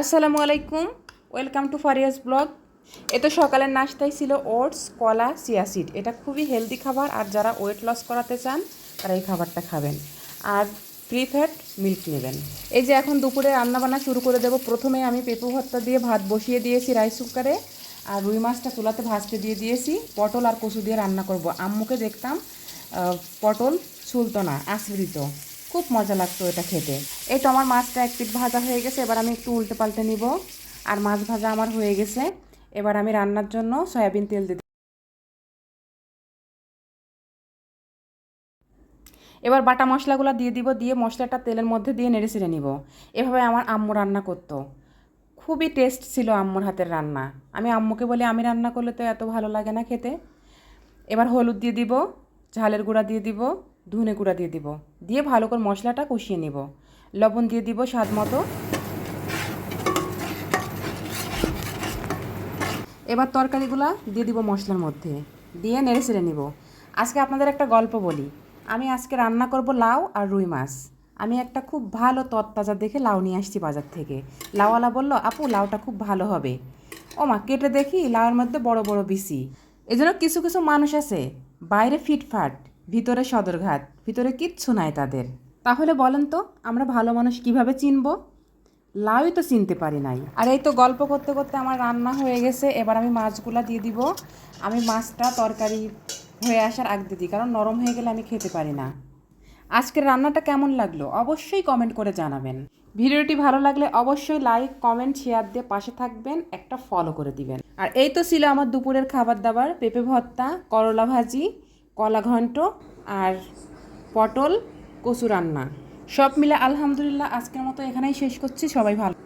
আসসালামু আলাইকুম। Welcome to Faria's blog এ তো সকালের নাস্তায় ছিল ওটস, কলা সিয়াসিড এটা খুবই হেলদি খাবার, আর যারা ওয়েট লস করাতে চান, তারা এই খাবারটা খাবেন। আর ফ্রি ফ্যাট মিল্ক নেবেন। এই যে এখন দুপুরে রান্নাবান্না শুরু করে দেবো। প্রথমে আমি পেঁপু ভর্তা দিয়ে ভাত বসিয়ে দিয়েছি রাইস কুকারে আর রুই মাছটা চুলাতে ভাজতে দিয়ে দিয়েছি। পটল আর কচু দিয়ে রান্না করব। আম্মুকে দেখতাম পটল ছুলতো না দিত খুব মজা লাগতো এটা খেতে। এই তো আমার মাছটা এক পিঠ ভাজা হয়ে গেছে, এবার আমি একটু উল্টে পাল্টে নিব। আর মাছ ভাজা আমার হয়ে গেছে। এবার আমি রান্নার জন্য সয়াবিন তেল দিতে এবার বাটা মশলাগুলো দিয়ে দিব, দিয়ে মশলাটা তেলের মধ্যে দিয়ে নেড়ে ছেড়ে নিব। এভাবে আমার আম্মু রান্না করতো। খুবই টেস্ট ছিল আম্মুর হাতের রান্না। আমি আম্মুকে বলি, আমি রান্না করলে তো এত ভালো লাগে না খেতে। এবার হলুদ দিয়ে দিব, ঝালের গুঁড়া দিয়ে দিব ধনে গুঁড়া দিয়ে দিব। দিয়ে ভালো করে মশলাটা কষিয়ে নিব। লবণ দিয়ে দিব স্বাদ মতো। এবার তরকারিগুলা দিয়ে দিব মশলার মধ্যে। দিয়ে নেড়ে ছেড়ে নিব। আজকে আপনাদের একটা গল্প বলি। আমি আজকে রান্না করব লাউ আর রুই মাছ। আমি একটা খুব ভালো তরতাজা দেখে লাউ নিয়ে আসছি বাজার থেকে। লাউওয়ালা বলল, আপু, লাউটা খুব ভালো হবে। ও মা, কেটে দেখি, লাউয়ের মধ্যে বড় বড় বিসি এজন্য কিছু কিছু মানুষ আছে, বাইরে ফিটফাট। ভিতরে সদরঘাট, ভিতরে কিচ্ছু নাই তাদের। তাহলে বলেন তো, আমরা ভালো মানুষ কীভাবে চিনবো? লাউই তো চিনতে পারি নাই। আর এই তো গল্প করতে করতে আমার রান্না হয়ে গেছে, এবার আমি মাছগুলা দিয়ে দিব। আমি মাছটা তরকারি হয়ে আসার আগ দিয়ে দিই, কারণ নরম হয়ে গেলে আমি খেতে পারি না। আজকের রান্নাটা কেমন লাগল? অবশ্যই কমেন্ট করে জানাবেন। ভিডিওটি ভালো লাগলে অবশ্যই লাইক, কমেন্ট, শেয়ার দিয়ে পাশে থাকবেন, একটা ফলো করে দিবেন। আর এই তো ছিল আমার দুপুরের খাবার দাবার, পেঁপে ভর্তা, করলা ভাজি কলা ঘন্ট আর পটল কচু রান্না। সব মিলে আলহামদুলিল্লাহ আজকের মতো এখানেই শেষ করছি। সবাই ভালো